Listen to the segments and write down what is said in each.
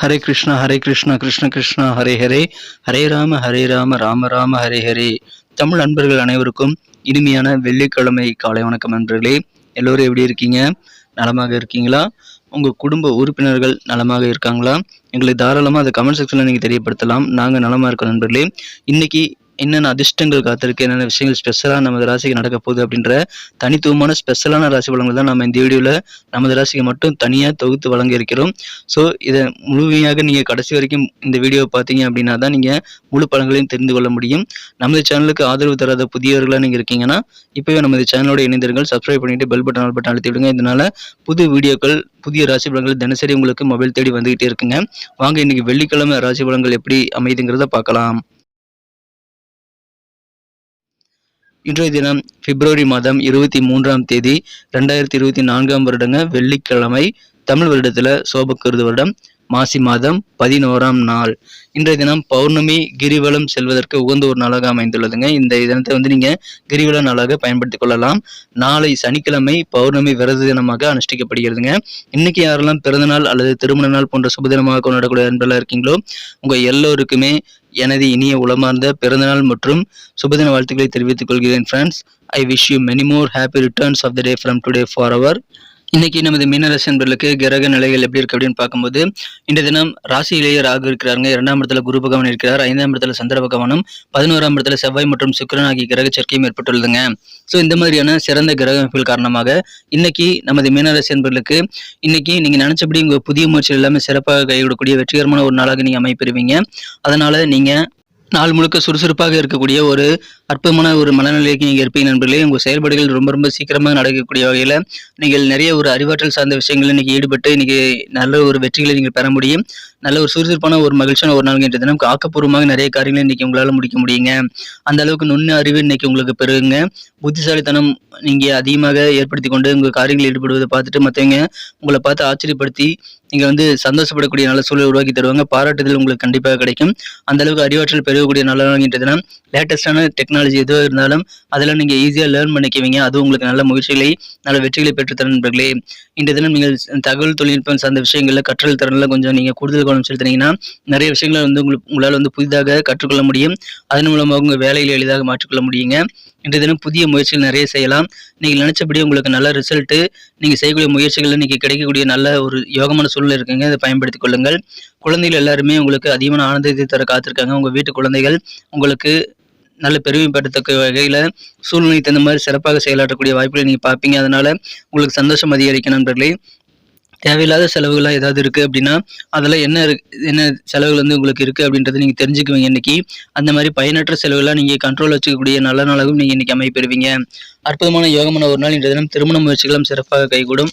ஹரே கிருஷ்ணா ஹரே கிருஷ்ணா கிருஷ்ண கிருஷ்ணா ஹரே ஹரே. ஹரே ராம ஹரே ராம ராம ராம ஹரே ஹரே. தமிழ் நண்பர்கள் அனைவருக்கும் இனிமையான வெள்ளிக்கிழமை காலை வணக்கம் நண்பர்களே. எல்லோரும் எப்படி இருக்கீங்க? நலமாக இருக்கீங்களா? உங்கள் குடும்ப உறுப்பினர்கள் நலமாக இருக்காங்களா? எங்களுக்கு தாராளமாக அதை கமெண்ட் செக்ஷனில் நீங்கள் தெரியப்படுத்தலாம். நாங்கள் நலமாக இருக்கோம் நண்பர்களே. இன்றைக்கி என்னென்ன அதிர்ஷ்டங்கள் காத்திருக்கு என்னென்ன விஷயங்கள் ஸ்பெஷலாக நமது ராசிக்கு நடக்க போகுது அப்படின்ற தனித்துவமான ஸ்பெஷலான ராசி பலன்கள் தான் நம்ம இந்த வீடியோவில் நமது ராசிக்கு மட்டும் தனியாக தொகுத்து வழங்க இருக்கிறோம். ஸோ இதை முழுமையாக நீங்கள் கடைசி வரைக்கும் இந்த வீடியோவை பார்த்தீங்க அப்படின்னா தான் நீங்கள் முழு பலன்களையும் தெரிந்து கொள்ள முடியும். நமது சேனலுக்கு ஆதரவு தராத புதியவர்களாக நீங்கள் இருக்கீங்கன்னா இப்போவே நமது சேனலோட இணைந்தீர்கள் சப்ஸ்கிரைப் பண்ணிட்டு பெல் பட்டன் ஆல் பட்டன் அழுத்தி விடுங்க. இதனால புது வீடியோக்கள் புதிய ராசி பலன்கள் தினசரி உங்களுக்கு மொபைல் தேடி வந்துகிட்டே இருக்குங்க. வாங்க இன்னைக்கு வெள்ளிக்கிழமை ராசி பலன்கள் எப்படி அமைதுங்கிறத பார்க்கலாம். இன்றைய தினம் பிப்ரவரி மாதம் இருபத்தி மூன்றாம் தேதி ரெண்டாயிரத்தி இருபத்தி நான்காம் வருடங்க வெள்ளிக்கிழமை தமிழ் வருடத்தில் சோபக்கருது வருடம். மாசி மாதம் பதினோராம் நாள். இன்றைய தினம் பௌர்ணமி கிரிவலம் செல்வதற்கு உகந்த ஒரு நாளாக அமைந்துள்ளதுங்க. இந்த தினத்தை வந்து நீங்க கிரிவல நாளாக பயன்படுத்திக் கொள்ளலாம். நாளை சனிக்கிழமை பௌர்ணமி விரத தினமாக அனுஷ்டிக்கப்படுகிறதுங்க. இன்னைக்கு யாரெல்லாம் பிறந்தநாள் அல்லது திருமண நாள் போன்ற சுபதினமாக கொண்டாடக்கூடிய அன்பெல்லாம் இருக்கீங்களோ உங்க எல்லோருக்குமே எனது இனிய உளமார்ந்த பிறந்தநாள் மற்றும் சுபதின வாழ்த்துக்களை தெரிவித்துக் கொள்கிறேன் friends I wish you many more happy returns of the day from today for our இன்னைக்கு நமது மீனராசி நண்பர்களுக்கு கிரக நிலைகள் எப்படி இருக்கு அப்படின்னு பார்க்கும்போது இந்த தினம் ராசியிலேயே ராகு இருக்கிறாங்க இரண்டாம் இடத்துல குரு பகவான் இருக்கிறார். ஐந்தாம் இடத்துல சந்திர பகவானும் பதினோராம் இடத்துல செவ்வாய் மற்றும் சுக்கிரன் ஆகிய கிரக சேர்க்கையும் ஏற்பட்டுள்ளதுங்க. ஸோ இந்த மாதிரியான சிறந்த கிரக அமைப்புகள் காரணமாக இன்னைக்கு நமது மீனராசி நண்பர்களுக்கு இன்னைக்கு நீங்க நினைச்சபடி உங்க புதிய முயற்சிகள் எல்லாமே சிறப்பாக கைவிடக்கூடிய வெற்றிகரமான ஒரு நாளாக நீங்க அமைப்பெறுவீங்க. அதனால நீங்க நாள் முழுக்க சுறுசுறுப்பாக இருக்கக்கூடிய ஒரு அற்புதமான ஒரு மனநிலைக்கு நீங்கள் இருப்பீங்க நண்பர்களே. உங்கள் செயல்பாடுகள் ரொம்ப ரொம்ப சீக்கிரமாக நடக்கக்கூடிய வகையில் நீங்கள் நிறைய ஒரு அறிவாற்றல் சார்ந்த விஷயங்கள் இன்னைக்கு ஈடுபட்டு இன்னைக்கு நல்ல ஒரு வெற்றிகளை நீங்கள் பெற முடியும். நல்ல ஒரு சுறுசுறுப்பான ஒரு மகிழ்ச்சியான ஒரு நாள் என்ற தினம். ஆக்கப்பூர்வமாக நிறைய காரியங்களை இன்னைக்கு உங்களால் முடிக்க முடியுங்க. அந்த அளவுக்கு நுண்ணு அறிவு இன்னைக்கு உங்களுக்கு பெருகுங்க. புத்திசாலித்தனம் நீங்கள் அதிகமாக ஏற்படுத்தி கொண்டு உங்கள் காரியங்களில் ஈடுபடுவதை பார்த்துட்டு மற்றவங்க உங்களை பார்த்து ஆச்சரியப்படுத்தி நீங்கள் வந்து சந்தோஷப்படக்கூடிய நல்ல சூழலை உருவாக்கி தருவாங்க. பாராட்டுதல் உங்களுக்கு கண்டிப்பாக கிடைக்கும். அந்த அளவுக்கு அறிவாற்றல் பெருகக்கூடிய நல்ல நாள் என்ற தினம் லேட்டஸ்டான டெக்னாலஜி டெக்னாலஜி எதுவாக இருந்தாலும் அதெல்லாம் நீங்கள் ஈஸியாக லேர்ன் பண்ணிக்குவீங்க. அதுவும் உங்களுக்கு நல்ல முயற்சிகளை நல்ல வெற்றிகளை பெற்றுத்தரும் நண்பர்களே. இந்த தினம் நீங்கள் தகவல் தொழில்நுட்பம் சார்ந்த விஷயங்களில் கற்றல் திறனில் கொஞ்சம் நீங்கள் கூடுதல் கவனம் செலுத்தினீங்கன்னா நிறைய விஷயங்களை வந்து உங்களுக்கு உங்களால் வந்து புதிதாக கற்றுக்கொள்ள முடியும். அதன் மூலமாக உங்கள் வேலையில் எளிதாக மாற்றிக்கொள்ள முடியுங்க. இன்றைய தினம் புதிய முயற்சிகள் நிறைய செய்யலாம். நீங்கள் நினச்சபடி உங்களுக்கு நல்ல ரிசல்ட்டு நீங்கள் செய்யக்கூடிய முயற்சிகள் நீங்கள் கிடைக்கக்கூடிய நல்ல ஒரு யோகமான சூழ்நிலை இருக்குங்க. அதை பயன்படுத்திக் கொள்ளுங்கள். குழந்தைகள் எல்லாருமே உங்களுக்கு அதிகமான ஆனந்தத்தை தர காத்திருக்காங்க. உங்கள் வீட்டு குழந்தைகள் உங்களுக்கு நல்ல பெருமைப்படத்தக்க வகையில் சூழ்நிலை தகுந்த மாதிரி சிறப்பாக செயலாற்றக்கூடிய வாய்ப்புகளை நீங்கள் பார்ப்பீங்க. அதனால உங்களுக்கு சந்தோஷம் அதிகரிக்கும் நண்பர்களே. தேவையில்லாத செலவுகளாக ஏதாவது இருக்குது அப்படின்னா அதெல்லாம் என்ன என்ன செலவுகள் வந்து உங்களுக்கு இருக்குது அப்படின்றத நீங்கள் தெரிஞ்சுக்குவீங்க இன்னைக்கு. அந்த மாதிரி பயனற்ற செலவுகளாக நீங்கள் கண்ட்ரோல் வச்சுக்கக்கூடிய நல்ல நாளாகவும் நீங்கள் இன்னைக்கு அமைப்பெறுவீங்க அற்புதமான யோகமான ஒரு நாள் இன்றைய தினம். திருமண முயற்சிகளும் சிறப்பாக கைகூடும்.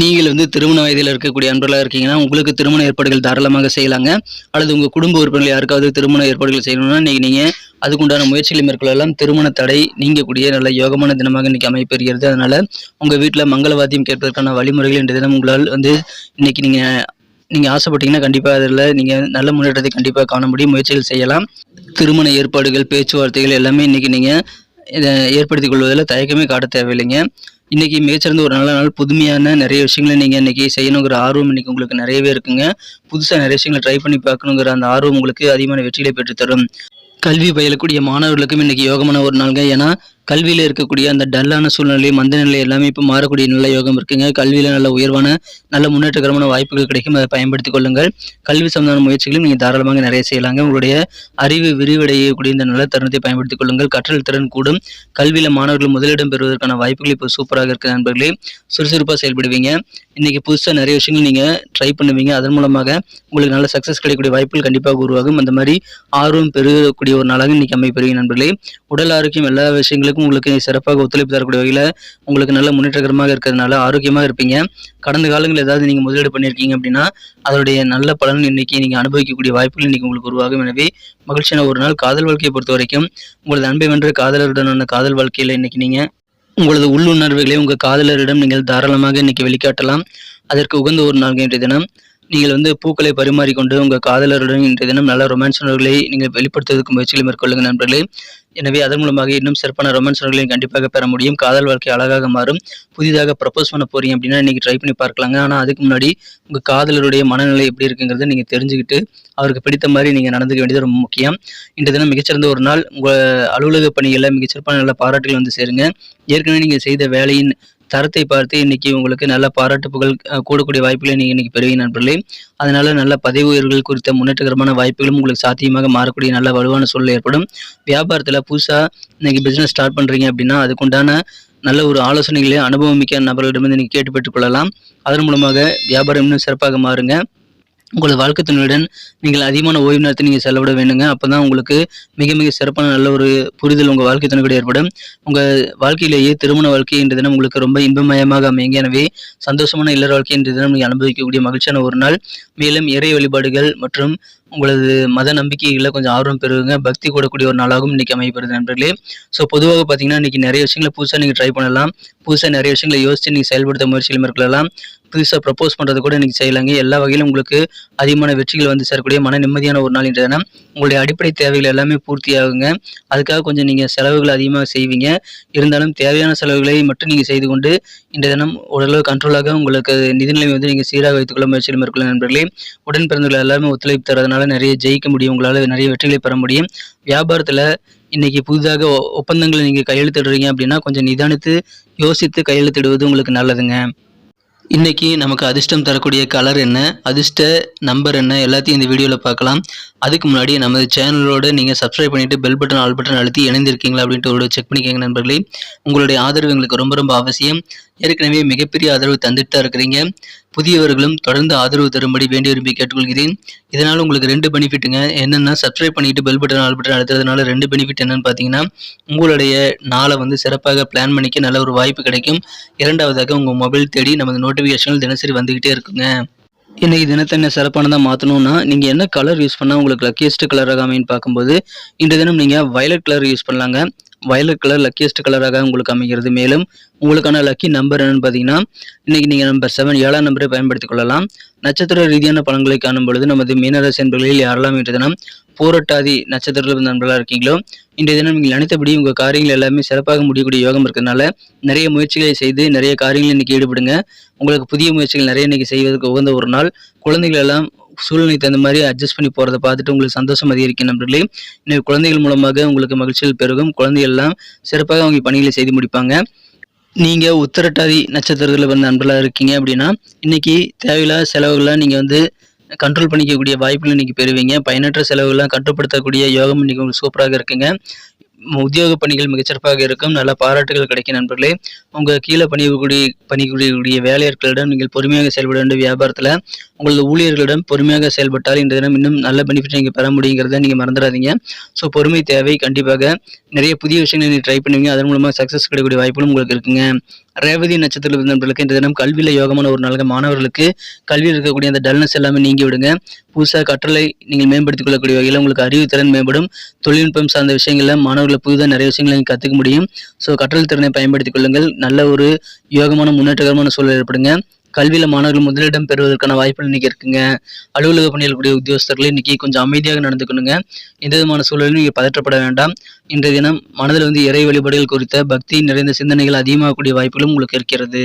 நீங்கள் வந்து திருமண வயதில் இருக்கக்கூடிய அன்பர்களாக இருக்கீங்கன்னா உங்களுக்கு திருமண ஏற்பாடுகள் தாராளமாக செய்யலாங்க. அல்லது உங்கள் குடும்ப உறுப்பினர்கள் யாருக்காவது திருமண ஏற்பாடுகள் செய்யணும்னா இன்னைக்கு நீங்கள் அதுக்குண்டான முயற்சிகளை மேற்கொள்ளலாம். திருமண தடை நீங்கக்கூடிய நல்ல யோகமான தினமாக இன்னைக்கு அமைப்பெறுகிறது அதனால உங்கள் வீட்டில் மங்களவாத்தியம் கேட்பதற்கான வழிமுறைகள் இன்றைய தினம் உங்களால் வந்து இன்னைக்கு நீங்கள் நீங்கள் ஆசைப்பட்டீங்கன்னா கண்டிப்பாக அதில் நீங்கள் நல்ல முன்னேற்றத்தை கண்டிப்பாக காண முடியும். முயற்சிகள் செய்யலாம். திருமண ஏற்பாடுகள் பேச்சுவார்த்தைகள் எல்லாமே இன்னைக்கு நீங்கள் இதை ஏற்படுத்திக் கொள்வதில் தயக்கமே காட்ட தேவையில்லைங்க. இன்னைக்கு மிகச்சிறந்த ஒரு நல்ல நாள் புதுமையான நிறைய விஷயங்களை நீங்கள் இன்னைக்கு செய்யணுங்கிற ஆர்வம் இன்னைக்கு உங்களுக்கு நிறையவே இருக்குங்க. புதுசாக நிறைய விஷயங்களை ட்ரை பண்ணி பார்க்கணுங்கிற அந்த ஆர்வம் உங்களுக்கு அதிகமான வெற்றிகளை பெற்றுத்தரும். கல்வி பயிலக்கூடிய மாணவர்களுக்கும் இன்னைக்கு யோகமான ஒரு நாளுங்க. ஏன்னா கல்வியில் இருக்கக்கூடிய அந்த டல்லான சூழ்நிலை மந்த நிலை எல்லாமே இப்போ மாறக்கூடிய நல்ல யோகம் இருக்குங்க. கல்வியில் நல்ல உயர்வான நல்ல முன்னேற்றகரமான வாய்ப்புகள் கிடைக்கும். அதை பயன்படுத்திக் கொள்ளுங்கள். கல்வி சம்பந்தமான முயற்சிகளும் நீங்கள் தாராளமாக நிறைய செய்யலாங்க. உங்களுடைய அறிவு விரிவடையக்கூடிய இந்த நல்ல தருணத்தை பயன்படுத்திக் கொள்ளுங்கள். கற்றல் திறன் கூடும். கல்வியில் மாணவர்கள் முதலிடம் பெறுவதற்கான வாய்ப்புகள் இப்போ சூப்பராக இருக்கிற நண்பர்களே. சுறுசுறுப்பாக செயல்படுவீங்க. இன்றைக்கி புதுசாக நிறைய விஷயங்கள் நீங்கள் ட்ரை பண்ணுவீங்க. அதன் மூலமாக உங்களுக்கு நல்ல சக்ஸஸ் கிடைக்கக்கூடிய வாய்ப்புகள் கண்டிப்பாக உருவாகும். அந்த மாதிரி ஆர்வம் பெருகக்கூடிய ஒரு நாளாக இன்றைக்கி அமைப்பெறுவீங்க நண்பர்களே. உடல் ஆரோக்கியம் எல்லா விஷயங்களுக்கும் உங்களுக்கு சிறப்பாக ஒத்துழைப்பு தரக்கூடிய வகையில் உங்களுக்கு நல்ல முன்னேற்றகரமாக இருக்கிறதுனால ஆரோக்கியமாக இருப்பீங்க. கடந்த காலங்களில் ஏதாவது நீங்கள் முதலீடு பண்ணியிருக்கீங்க அப்படின்னா அதனுடைய நல்ல பலன் இன்னைக்கு நீங்கள் அனுபவிக்கக்கூடிய வாய்ப்புகள் இன்னைக்கு உங்களுக்கு உருவாகும். எனவே மகிழ்ச்சியான ஒரு நாள். காதல் வாழ்க்கையை பொறுத்த வரைக்கும் உங்களது அன்பை வென்ற காதலருடனான காதல் வாழ்க்கையில் இன்னைக்கு நீங்கள் உங்களது உள்ளுணர்வுகளை உங்கள் காதலரிடம் நீங்கள் தாராளமாக இன்னைக்கு வெளிக்காட்டலாம். அதற்கு உகந்த ஒரு நாள் இன்றைய தினம். நீங்கள் வந்து பூக்களை பரிமாறிக்கொண்டு உங்கள் காதலருடன் இன்றைய தினம் நல்ல ரொமான்ஸ் உணர்வுகளை நீங்கள் வெளிப்படுத்துவதற்கு முயற்சிகளை மேற்கொள்ளுங்கள் நண்பர்களே. எனவே அதன் மூலமாக இன்னும் சிறப்பான ரொமான்ஸ் உணர்வுகளை கண்டிப்பாக பெற முடியும். காதல் வாழ்க்கை அழகாக மாறும். புதிதாக ப்ரப்போஸ் பண்ண போறீங்க அப்படின்னா இன்னைக்கு ட்ரை பண்ணி பார்க்கலாங்க. ஆனால் அதுக்கு முன்னாடி உங்கள் காதலருடைய மனநிலை எப்படி இருக்குங்கிறத நீங்கள் தெரிஞ்சுக்கிட்டு அவருக்கு பிடித்த மாதிரி நீங்கள் நடந்துக்க வேண்டியது ரொம்ப முக்கியம். இன்றைய தினம் மிகச்சிறந்த ஒரு நாள். உங்கள் அலுவலக பணிகளில் மிகச்சிறப்பான நல்ல பாராட்டுகள் வந்து சேருங்க. ஏற்கனவே நீங்கள் செய்த வேலையின் தரத்தை பார்த்து இன்னைக்கு உங்களுக்கு நல்ல பாராட்டு புகழ் கூடக்கூடிய வாய்ப்புகளை நீங்கள் இன்னைக்கு பெறுவீங்க நண்பர்களே. அதனால நல்ல பதவி உயர்வுகள் குறித்த முன்னேற்றகரமான வாய்ப்புகளும் உங்களுக்கு சாத்தியமாக மாறக்கூடிய நல்ல வலுவான சூழல் ஏற்படும். வியாபாரத்தில் புதுசாக இன்னைக்கு பிஸ்னஸ் ஸ்டார்ட் பண்ணுறீங்க அப்படின்னா அதுக்குண்டான நல்ல ஒரு ஆலோசனைகளை அனுபவமிக்க நபர்களிடமிருந்து நீங்கள் கேட்டு பெற்றுக்கொள்ளலாம் அதன் மூலமாக வியாபாரம் இன்னும் சிறப்பாக மாறுங்க. உங்களது வாழ்க்கை துணையுடன் நீங்கள் அதிகமான ஓய்வு நேரத்தை நீங்கள் செலவிட வேண்டுங்க. அப்போ தான் உங்களுக்கு மிக மிக சிறப்பான நல்ல ஒரு புரிதல் உங்கள் வாழ்க்கை துணை கூட ஏற்படும். உங்கள் வாழ்க்கையிலேயே திருமண வாழ்க்கை என்ற தினம் உங்களுக்கு ரொம்ப இன்பமயமாக அமையுங்க. எனவே சந்தோஷமான இல்லற வாழ்க்கை என்ற தினம் நீங்கள் அனுபவிக்கக்கூடிய மகிழ்ச்சியான ஒரு நாள். மேலும் இறை வழிபாடுகள் மற்றும் உங்களது மத நம்பிக்கைகளில் கொஞ்சம் ஆர்வம் பெறுவீங்க பக்தி கூடக்கூடிய ஒரு நாளாகவும் இன்றைக்கி அமையப்படுது நண்பர்களே. ஸோ பொதுவாக பார்த்தீங்கன்னா இன்னைக்கு நிறைய விஷயங்களை புதுசாக நீங்கள் ட்ரை பண்ணலாம். புதுசாக நிறைய விஷயங்களை யோசித்து நீங்கள் செயல்படுத்த முயற்சிகள் மேற்கொள்ளலாம். புதுசாக ப்ரப்போஸ் பண்ணுறது கூட இன்றைக்கி செய்யலாங்க. எல்லா வகையிலும் உங்களுக்கு அதிகமான வெற்றிகள் வந்து சேரக்கூடிய மன நிம்மதியான ஒரு நாள் இன்றைய தினம். உங்களுடைய அடிப்படை தேவைகள் எல்லாமே பூர்த்தி ஆகுங்க அதுக்காக கொஞ்சம் நீங்கள் செலவுகள் அதிகமாக செய்வீங்க. இருந்தாலும் தேவையான செலவுகளை மட்டும் நீங்கள் செய்து கொண்டு இன்றைய தினம் ஓரளவு கண்ட்ரோலாக உங்களுக்கு நிதிநிலை வந்து நீங்கள் சீராக வைத்துக்கொள்ள முயற்சியில் மேற்கொள்ள நண்பர்களே. உடன் பிறந்தவர்கள் எல்லாமே ஒத்துழைப்பு தரதுனால நிறைய ஜெயிக்க முடியும் உங்களால் நிறைய வெற்றிகளை பெற முடியும். வியாபாரத்தில் இன்னைக்கு புதிதாக ஒ- ஒப்பந்தங்களை நீங்கள் கையெழுத்திடுறீங்க அப்படின்னா கொஞ்சம் நிதானித்து யோசித்து கையெழுத்திடுவது உங்களுக்கு நல்லதுங்க. இன்னைக்கு நமக்கு அதிர்ஷ்டம் தரக்கூடிய கலர் என்ன அதிர்ஷ்ட நம்பர் என்ன எல்லாத்தையும் இந்த வீடியோவில் பார்க்கலாம். அதுக்கு முன்னாடி நமது சேனலோடு நீங்கள் சப்ஸ்கிரைப் பண்ணிவிட்டு பெல் பட்டன் ஆல் பட்டன் அழுத்தி இணைந்திருக்கீங்களா அப்படின்ட்டு ஒரு செக் பண்ணிக்கோங்க நண்பர்களே. உங்களுடைய ஆதரவு எங்களுக்கு ரொம்ப ரொம்ப அவசியம். ஏற்கனவே மிகப்பெரிய ஆதரவு தந்துட்டு தான் இருக்கிறீங்க. புதியவர்களும் தொடர்ந்து ஆதரவு தரும்படி வேண்டி விரும்பி கேட்டுக்கொள்கிறேன். இதனால் உங்களுக்கு ரெண்டு பெனிஃபிட்டுங்க. என்னென்னா சப்ஸ்கிரைப் பண்ணிட்டு பெல் பட்டன் ஆல் பட்டன் அழுத்துறதுனால ரெண்டு பெனிஃபிட் என்னன்னு பார்த்தீங்கன்னா உங்களுடைய நாளை வந்து சிறப்பாக பிளான் பண்ணிக்க நல்ல ஒரு வாய்ப்பு கிடைக்கும். இரண்டாவதாக உங்கள் மொபைல் தேடி நமது நோட்டிஃபிகேஷன்கள் தினசரி வந்துக்கிட்டே இருக்குங்க. இன்றைக்கி தினத்தை என்ன சிறப்பானதாக மாற்றணும்னா நீங்கள் என்ன கலர் யூஸ் பண்ணால் உங்களுக்கு லக்கியஸ்ட் கலராக அமைன்னு பார்க்கும்போது இன்றைய தினம் நீங்கள் வயலட் கலர் யூஸ் பண்ணலாங்க. வயலட் கலர் லக்கியஸ்ட் கலராக உங்களுக்கு அமைகிறது. மேலும் உங்களுக்கான லக்கி நம்பர் என்னன்னு பார்த்தீங்கன்னா இன்னைக்கு நீங்கள் நம்பர் செவன் ஏழாம் நம்பரை பயன்படுத்திக் கொள்ளலாம். நட்சத்திர ரீதியான பலன்களை காணும் பொழுது நமது மீனராசி என்பர்களில் யாரெல்லாம் இன்றைய தினம் போராட்டாதி நட்சத்திரத்தில் நண்பர்களாக இருக்கீங்களோ இன்றைய தினம் நீங்கள் நினைத்தபடி உங்கள் காரியங்கள் எல்லாமே சிறப்பாக முடியக்கூடிய யோகம் இருக்கிறதுனால நிறைய முயற்சிகளை செய்து நிறைய காரியங்கள் இன்னைக்கு ஈடுபடுங்க. உங்களுக்கு புதிய முயற்சிகள் நிறைய இன்னைக்கு செய்வதற்கு உகந்த ஒரு நாள். குழந்தைகள் எல்லாம் சூழ்நிலைக்கு தகுந்த மாதிரி அட்ஜஸ்ட் பண்ணி போகிறத பார்த்துட்டு உங்களுக்கு சந்தோஷம் அதிகரிக்கும் நண்பர்களே. இன்னைக்கு குழந்தைகள் மூலமாக உங்களுக்கு மகிழ்ச்சிகள் பெருகும். குழந்தைகள்லாம் சிறப்பாக அவங்க பணிகளை செய்து முடிப்பாங்க. நீங்கள் உத்தரட்டாதி நட்சத்திரத்தில் வந்து நண்பர்களாக இருக்கீங்க அப்படின்னா இன்னைக்கு தேவையில்லாத செலவுகள்லாம் நீங்கள் வந்து கண்ட்ரோல் பண்ணிக்கக்கூடிய வாய்ப்புகள் இன்னைக்கு பெறுவீங்க. பயனற்ற செலவுகள்லாம் கட்டுப்படுத்தக்கூடிய யோகம் இன்னைக்கு உங்களுக்கு சூப்பராக இருக்குங்க. உத்தியோக பணிகள் மிகச்சிறப்பாக இருக்கும். நல்ல பாராட்டுகள் கிடைக்கும் நண்பர்களே. உங்கள் கீழே பணிபுரிய பணிபுரியக்கூடிய வேலையாட்களிடம் நீங்கள் பொறுமையாக செயல்பட வேண்டிய வியாபாரத்தில் உங்களது ஊழியர்களிடம் பொறுமையாக செயல்பட்டால் இந்த தினம் இன்னும் நல்ல பெனிஃபிட் நீங்கள் பெற முடியுங்கிறத நீங்கள் மறந்துடாதீங்க. ஸோ பொறுமை தேவை. கண்டிப்பாக நிறைய புதிய விஷயங்களை நீங்கள் ட்ரை பண்ணுவீங்க. அதன் மூலமாக சக்ஸஸ் கிடைக்கக்கூடிய வாய்ப்புகளும் உங்களுக்கு இருக்குங்க. ரேவதி நட்சத்திரத்தில் நண்பர்களுக்கு இந்த தினம் கல்வியில் யோகமான ஒரு நாளாக மாணவர்களுக்கு கல்வியில் இருக்கக்கூடிய அந்த டல்னஸ் எல்லாமே நீங்கி விடுங்க. புதுசாக கற்றலை நீங்கள் மேம்படுத்திக் கொள்ளக்கூடிய வகையில் உங்களுக்கு அறிவு திறன் மேம்படும். தொழில்நுட்பம் சார்ந்த விஷயங்களில் மாணவர்களை புதிதாக நிறைய விஷயங்களை நீங்கள் கற்றுக்க முடியும். ஸோ கற்றல் திறனை பயன்படுத்திக் கொள்ளுங்கள். நல்ல ஒரு யோகமான முன்னேற்றகரமான சூழல் ஏற்படுங்க. கல்வியில் மாணவர்கள் முதலிடம் பெறுவதற்கான வாய்ப்புகள் இன்னைக்கு இருக்குங்க. அலுவலக பணியில் கூடிய உத்தியோகஸ்தர்கள் இன்னைக்கு கொஞ்சம் அமைதியாக நடந்துக்கணுங்க. எந்த விதமான சூழலும் நீங்கள் பதற்றப்பட வேண்டாம். இன்றைய தினம் மனதில் வந்து இறை வழிபாடுகள் குறித்த பக்தி நிறைந்த சிந்தனைகள் அதிகமாகக்கூடிய வாய்ப்புகளும் உங்களுக்கு இருக்கிறது.